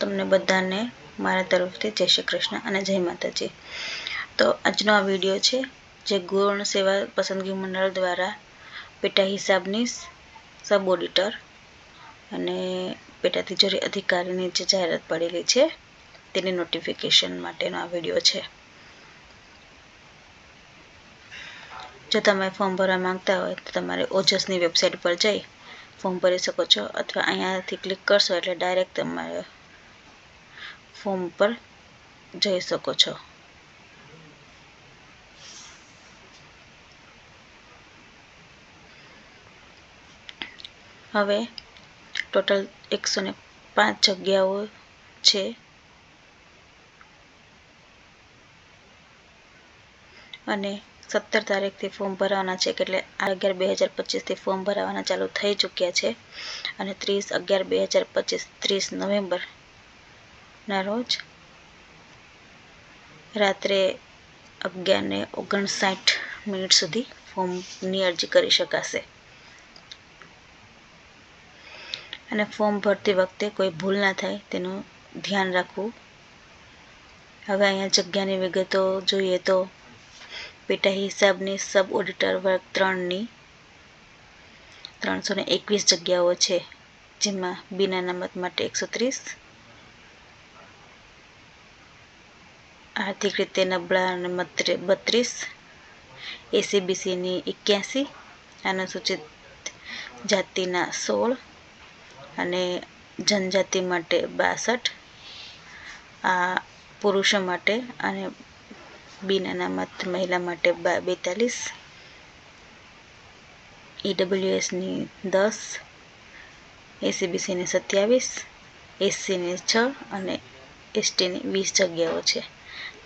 તમને બધાને મારા તરફથી જય શ્રી કૃષ્ણ અને જય માતાજી. તો આજનો આ વીડિયો છે જે ગૌણ સેવા પસંદગી મંડળ દ્વારા પેટા હિસાબની સબ ઓડિટર અને પેટા તિજોરી અધિકારીની જે જાહેરાત પડેલી છે તેની નોટિફિકેશન માટેનો આ વીડિયો છે. જો તમે ફોર્મ ભરવા માંગતા હોય તો તમારે ઓજસની વેબસાઇટ પર જઈ ફોર્મ ભરી શકો છો અથવા અહીંયાથી ક્લિક કરશો એટલે ડાયરેક્ટ તમારે ફોર્મ પર જઈ શકો છો. હવે ટોટલ એકસો ને પાંચ જગ્યાઓ છે. અને સત્તર તારીખથી ફોર્મ ભરાવાના છે, એટલે અગિયાર બે હજાર પચીસથી ફોર્મ ભરાવાના ચાલુ થઈ ચૂક્યા છે. અને ત્રીસ અગિયાર બે હજાર પચીસ ત્રીસ નવેમ્બરના રોજ? રાત્રે અગિયારને ઓગણસાઠ મિનિટ સુધી ફોર્મની અરજી કરી શકાશે. અને ફોર્મ ભરતી વખતે કોઈ ભૂલ ના થાય તેનું ધ્યાન રાખવું. હવે અહીંયા જગ્યાની વિગતો જોઈએ તો પેટા હિસાબની સબ ઓડિટર વર્ગ ત્રણની ત્રણસો ને એકવીસ જગ્યાઓ છે, જેમાં બિના અનામત માટે એકસો ત્રીસ આર્થિક રીતે નબળા અને બત્રીસ એસીબીસીની એક્યાસી, અનુસૂચિત જાતિના સોળ અને જનજાતિ માટે બાસઠ, આ પુરુષો માટે અને બિન અનામત મહિલા માટે બેતાલીસ ઈડબ્લ્યુએસની દસ એસીબીસીની સત્યાવીસ એસસીની છ અને એસટીની વીસ જગ્યાઓ છે.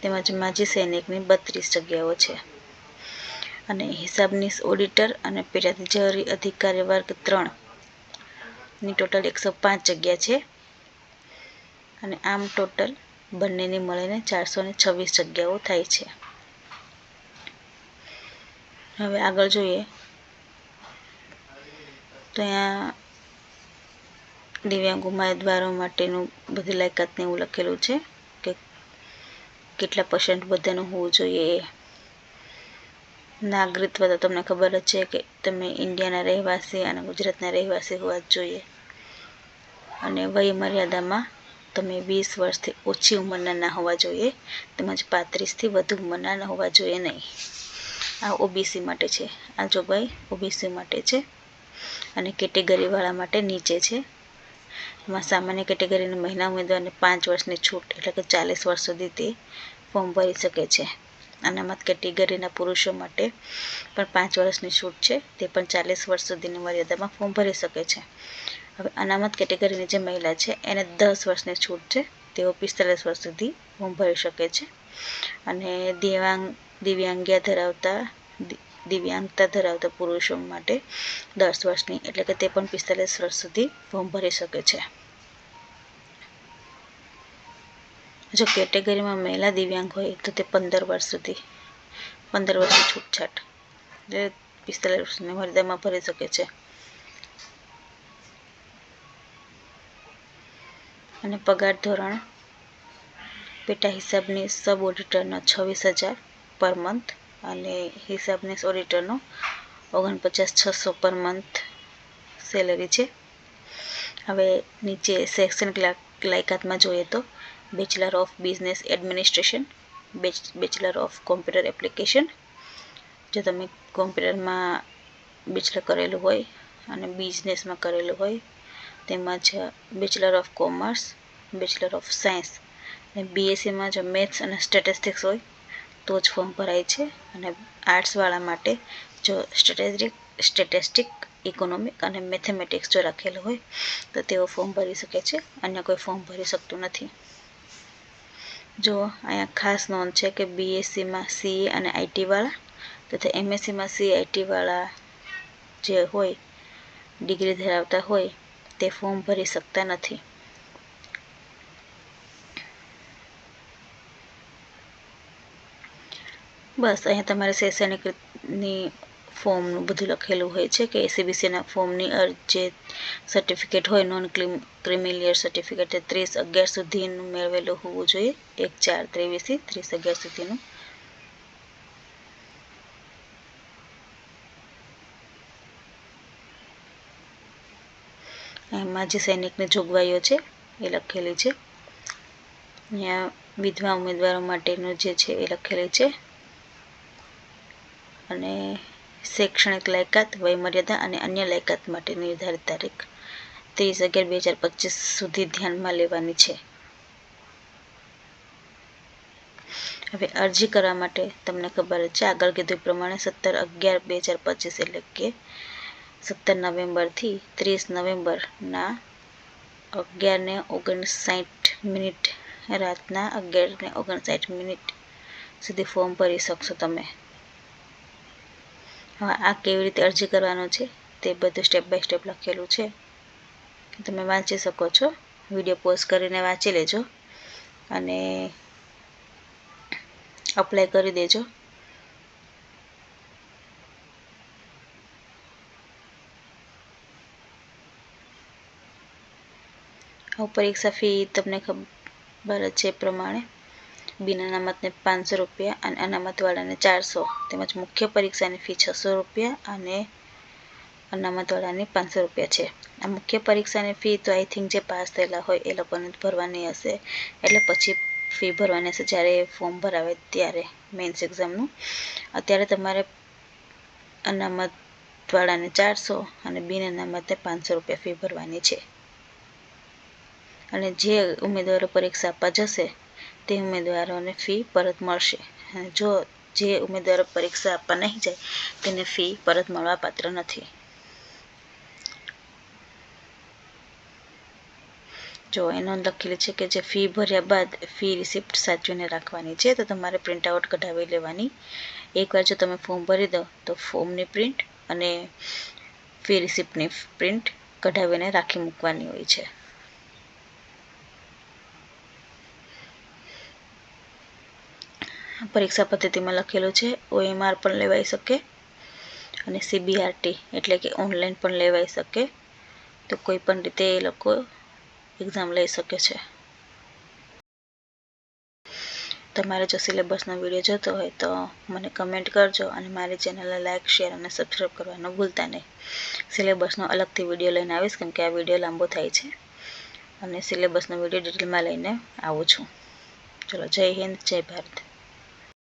તેમજ માજી સૈનિકની બત્રીસ જગ્યાઓ છે. અને હિસાબની ઓડિટર અને પેટા તિજોરી અધિકારી વર્ગ ત્રણની ટોટલ એકસો પાંચ જગ્યા છે. અને આમ ટોટલ બંનેની મળીને ચારસો ને છવ્વીસ જગ્યાઓ થાય છે. હવે આગળ જોઈએ તો અહીંયા દિવ્યાંગ ઉમેદવારો માટેનું બધી લાયકાતને એવું લખેલું છે. કેટલા પર્સન્ટ બધાનું હોવું જોઈએ. નાગરિકત્વ તો તમને ખબર જ છે કે તમે ઇન્ડિયાના રહેવાસી અને ગુજરાતના રહેવાસી હોવા જ જોઈએ. અને વય મર્યાદામાં તમે વીસ વર્ષથી ઓછી ઉંમરના ના હોવા જોઈએ. તેમજ પાંત્રીસથી વધુ ઉંમરના ન હોવા જોઈએ નહીં. આ ઓબીસી માટે છે. આ જોગવાઈ ઓબીસી માટે છે. અને કેટેગરીવાળા માટે નીચે છે. એમાં સામાન્ય કેટેગરીની મહિલા ઉમેદવારને પાંચ વર્ષની છૂટ એટલે કે ચાલીસ વર્ષ સુધી તે ફોર્મ ભરી શકે છે. અનામત કેટેગરીના પુરુષો માટે પણ પાંચ વર્ષની છૂટ છે. તે પણ ચાલીસ વર્ષ સુધીની મર્યાદામાં ફોર્મ ભરી શકે છે. હવે અનામત કેટેગરીની જે મહિલા છે, એને દસ વર્ષની છૂટ છે. તેઓ પિસ્તાલીસ વર્ષ સુધી ફોર્મ ભરી શકે છે. અને દિવ્યાંગ દિવ્યાંગ્યા ધરાવતા દિવ્યાંગતા ધરાવતા પુરુષો માટે દસ વર્ષની એટલે કે તે પણ પિસ્તાલીસ વર્ષ સુધી ફોર્મ ભરી શકે છે. જો કેટેગરીમાં મહિલા દિવ્યાંગ હોય તો તે પંદર વર્ષ સુધી, પંદર વર્ષની છૂટછાટ પિસ્તાલીસ વર્ષની મર્યાદામાં ભરી શકે છે. અને પગાર ધોરણ, પેટા હિસાબની સબ ઓડિટરના છવ્વીસ હજાર પર મંથ અને હિસાબની ઓડિટરનો ઓગણપચાસ છસો પર મંથ સેલરી છે. હવે નીચે શૈક્ષણિક લાયકાતમાં જોઈએ તો bachelor of business administration bachelor of computer application જો તમે કોમ્પ્યુટરમાં બેચલર કરેલું હોય અને બિઝનેસમાં કરેલું હોય તેમજ bachelor of commerce bachelor of science અને બીએસસીમાં જો મેથ્સ અને સ્ટેટિસ્ટિક્સ હોય તો જ ફોર્મ ભરાય છે અને આર્ટ્સવાળા માટે જો સ્ટેટેસ્ટિક સ્ટેટિસ્ટિક ઇકોનોમિક અને મેથેમેટિક્સ જો રાખેલું હોય, તો તેઓ ફોર્મ ભરી શકે છે. અન્ય કોઈ ફોર્મ ભરી શકતું નથી. જો અહીંયા ખાસ નોંધ છે કે બીએસસીમાં સીએ અને આઈટીવાળા તથા એમએસસીમાં સી આઈટીવાળા જે હોય, ડિગ્રી ધરાવતા હોય, તે ફોર્મ ભરી શકતા નથી. બસ, અહીંયા તમારે શૈક્ષણિકની ફોર્મનું બધું લખેલું હોય છે કે એસીબીસીના ફોર્મની જે સર્ટિફિકેટ હોય નોન ક્રિમિલિયર સર્ટિફિકેટ એ ત્રીસ અગિયાર સુધીનું મેળવેલું હોવું જોઈએ. એક, ચાર, ત્રેવીસથી ત્રીસ અગિયાર સુધીનું. માજી સૈનિકની જોગવાઈઓ છે એ લખેલી છે. અહીંયા વિધવા ઉમેદવારો માટેનું જે છે એ લખેલી છે. અને શૈક્ષણિક લાયકાત, વયમર્યાદા અને અન્ય લાયકાત માટે નિર્ધારિત તારીખ ત્રીસ અગિયાર બે હજાર પચીસ સુધી ધ્યાનમાં લેવાની છે. હવે અરજી કરવા માટે તમને ખબર છે, આગળ કીધું પ્રમાણે સત્તર અગિયાર બે હજાર પચીસ એટલે કે સત્તર નવેમ્બરથી ત્રીસ નવેમ્બરના અગિયારને ઓગણસાઠ મિનિટ, રાતના અગિયારને ઓગણસાઠ મિનિટ સુધી ફોર્મ ભરી શકશો તમે. હવે આ કેવી રીતે અરજી કરવાનો છે તે બધું સ્ટેપ બાય સ્ટેપ લખેલું છે. તમે વાંચી શકો છો. વીડિયો પોઝ કરીને વાંચી લેજો અને અપ્લાય કરી દેજો. પરીક્ષા ફી તમને ખબર છે પ્રમાણે. બિન અનામતને પાંચસો રૂપિયા અને અનામતવાળાને ચારસો. તેમજ મુખ્ય પરીક્ષાની ફી છસો રૂપિયા અને અનામતવાળાની પાંચસો રૂપિયા છે. આ મુખ્ય પરીક્ષાની ફી તો આઈ થિંક જે પાસ થયેલા હોય એ લોકોને ભરવાની હશે. એટલે પછી ફી ભરવાની હશે જ્યારે ફોર્મ ભરાવે ત્યારે મેન્સ એક્ઝામનું અત્યારે તમારે અનામતવાળાને ચારસો અને બિન અનામતને પાંચસો રૂપિયા ફી ભરવાની છે. અને જે ઉમેદવારો પરીક્ષા આપવા જશે તે ઉમેદવારોને ફી પરત મળશે. જો જે ઉમેદવારો પરીક્ષા આપવા નહીં જાય, તેને ફી પરત મળવા પાત્ર નથી. જો એનો લખેલી છે કે જે ફી ભર્યા બાદ ફી રિસિપ્ટ સાચવીને રાખવાની છે, તો તમારે પ્રિન્ટ આઉટ કઢાવી લેવાની. એકવાર જો તમે ફોર્મ ભરી દો, તો ફોર્મની પ્રિન્ટ અને ફી રિસિપ્ટની પ્રિન્ટ કઢાવીને રાખી મૂકવાની હોય છે. પરીક્ષા પદ્ધતિમાં લખેલું છે, ઓએમઆર પણ લેવાઈ શકે અને સીબીઆરટી એટલે કે ઓનલાઈન પણ લેવાઈ શકે. તો કોઈ પણ રીતે એ લોકો એક્ઝામ લઈ શકે છે. તમારે જો સિલેબસનો વીડિયો જોતો હોય તો મને કમેન્ટ કરજો અને મારી ચેનલને લાઇક શેર અને સબસ્ક્રાઈબ કરવાનું ભૂલતા નહીં. સિલેબસનો અલગથી વીડિયો લઈને આવીશ કેમ કે આ વીડિયો લાંબો થાય છે. અને સિલેબસનો વીડિયો ડિટેલમાં લઈને આવું છું. ચલો, જય હિન્દ, જય ભારત.